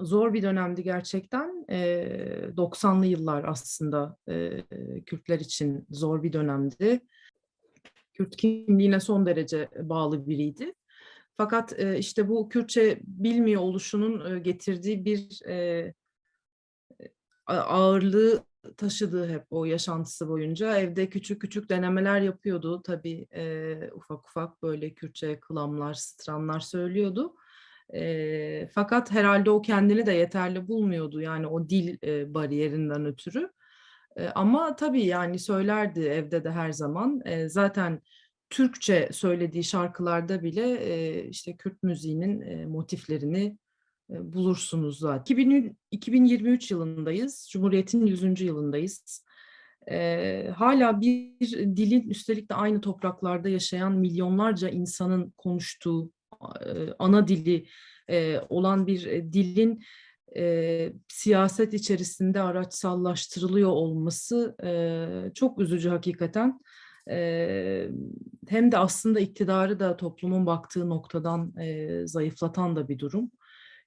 zor bir dönemdi gerçekten. Eee, 90'lı yıllar aslında eee, Kürtler için zor bir dönemdi. Kürt kimliğine son derece bağlı biriydi. Fakat eee, işte bu Kürtçe bilmiyor oluşunun eee, getirdiği bir a- ağırlığı taşıdığı hep o yaşantısı boyunca. Evde küçük küçük denemeler yapıyordu. Tabii eee, ufak ufak böyle Kürtçe kılamlar, stranlar söylüyordu. Eee, fakat herhalde o kendini de yeterli bulmuyordu yani o dil eee, bariyerinden ötürü. Eee, ama tabii yani söylerdi evde de her zaman. Eee, zaten Türkçe söylediği şarkılarda bile eee, işte Kürt müziğinin eee, motiflerini e, bulursunuz zaten. 2000 2023 yılındayız. Cumhuriyet'in 100. yılındayız. Eee, hala bir dilin üstelik de aynı topraklarda yaşayan milyonlarca insanın konuştuğu ana dili olan bir e, dilin eee, siyaset içerisinde araçsallaştırılıyor olması eee, çok üzücü hakikaten. Eee, hem de aslında iktidarı da toplumun baktığı noktadan eee, zayıflatan da bir durum.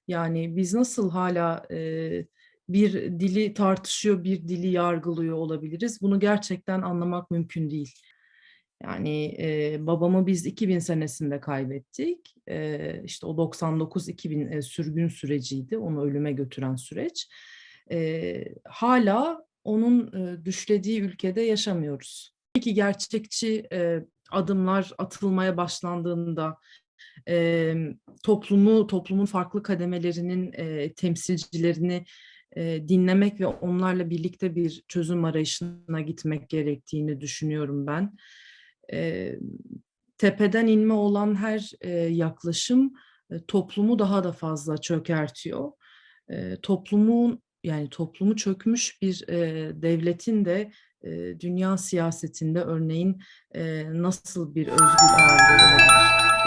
Yani biz nasıl hala eee, bir dili tartışıyor, bir dili yargılıyor olabiliriz? Bunu gerçekten anlamak mümkün değil. Yani eee, babamı biz 2000 senesinde kaybettik. Eee işte o 99-2000 e, sürgün süreciydi, onu ölüme götüren süreç. Eee, hala onun e, düşlediği ülkede yaşamıyoruz. Peki gerçekçi e, adımlar atılmaya başlandığında eee, toplumu, toplumun farklı kademelerinin eee, temsilcilerini eee, dinlemek ve onlarla birlikte bir çözüm arayışına gitmek gerektiğini düşünüyorum ben. Eee, tepeden inme olan her eee, yaklaşım e, toplumu daha da fazla çökertiyor. Eee, toplumun yani toplumu çökmüş bir eee, devletin de eee, dünya siyasetinde örneğin eee, nasıl bir özgür ağırlığı olabilir?